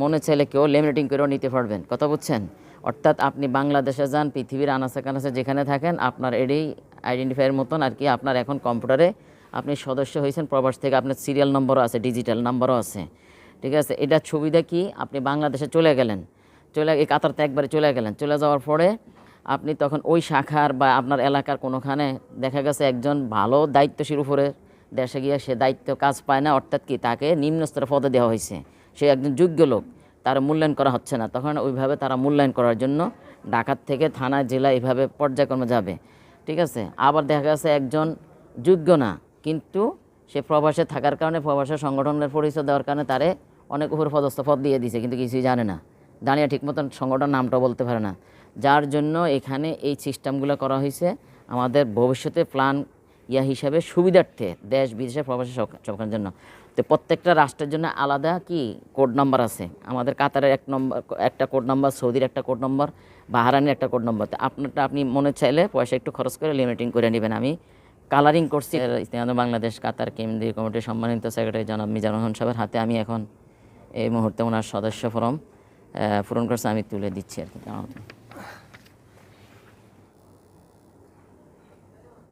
মনে চাইলে কেউ লেমিনেটিং করেও নিতে পারবেন। কথা বুঝছেন? অর্থাৎ আপনি বাংলাদেশে যান, পৃথিবীর আনাচে কানাচে যেখানে থাকেন, আপনার এটাই আইডেন্টিফাইয়ের মতন আর কি আপনার এখন কম্পিউটারে আপনি সদস্য হয়েছেন, প্রবাস থেকে আপনার সিরিয়াল নম্বরও আছে, ডিজিটাল নম্বরও আছে। ঠিক আছে? এটার সুবিধা কি আপনি বাংলাদেশে চলে গেলেন। চলে এই কাতারতে একবারে চলে গেলেন। চলে যাওয়ার পরে আপনি তখন ওই শাখার বা আপনার এলাকার কোনোখানে দেখা গেছে একজন ভালো দায়িত্বশীল উপরে দেশে গিয়ে সে দায়িত্ব কাজ পায় না, অর্থাৎ কি তাকে নিম্ন স্তরে পদে দেওয়া হয়েছে। সে একজন যোগ্য লোক, তার মূল্যায়ন করা হচ্ছে না। তখন ওইভাবে তারা মূল্যায়ন করার জন্য ঢাকার থেকে থানা জেলা এইভাবে পর্যায়ক্রমে যাবে। ঠিক আছে? আবার দেখা গেছে একজন যোগ্য না, কিন্তু সে প্রবাসে থাকার কারণে প্রবাসের সংগঠনের পরিচয় দেওয়ার কারণে তারে অনেক উপর পদস্থ পদ দিয়ে দিছে, কিন্তু কিছুই জানে না। দাঁড়িয়ে ঠিক মতন সংগঠন নামটা বলতে পারে না। যার জন্য এখানে এই সিস্টেমগুলো করা হয়েছে আমাদের ভবিষ্যতে প্ল্যান ইয়া হিসাবে সুবিধার্থে দেশ, বিদেশে প্রবাসী সরকারের জন্য। তো প্রত্যেকটা রাষ্ট্রের জন্য আলাদা কি কোড নাম্বার আছে? আমাদের কাতারের এক নম্বর, একটা কোড নাম্বার, সৌদির একটা কোড নম্বর বাহারানির একটা কোড নম্বর। তো আপনারটা আপনি মনে চাইলে পয়সা একটু খরচ করে লিমিটিং করে নেবেন। আমি কালারিং করছি। বাংলাদেশ, কাতার, কেন্দ্রীয় কমিটির সম্মানিত সেক্রেটারি জনাব মিজানুর রহমান সাহেবের হাতে আমি এখন এই মুহূর্তে ওনার সদস্য ফরম পূরণ করছে। আমি তুলে দিচ্ছি আর কি।